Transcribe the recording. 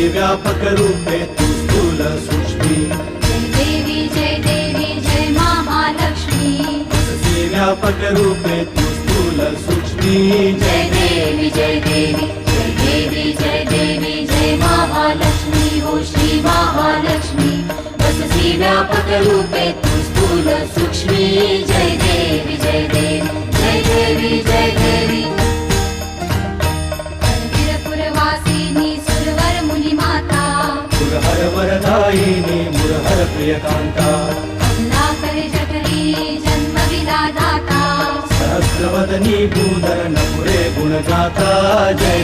देवी व्यापक रूपे तू स्थूल सृष्टि। जय देवी जय देवी जय मा व्यापक रूपे तू स्थूल सृष्टि। जय देवी जय देवी जय देवी जय देवी जय महालक्ष्मी। हो श्री व्यापक रूपे तू स्थूल सूक्ष्मी जय प्रियकान्ता सहस्रवदनी भूधर नपुरे गुणगाता। जय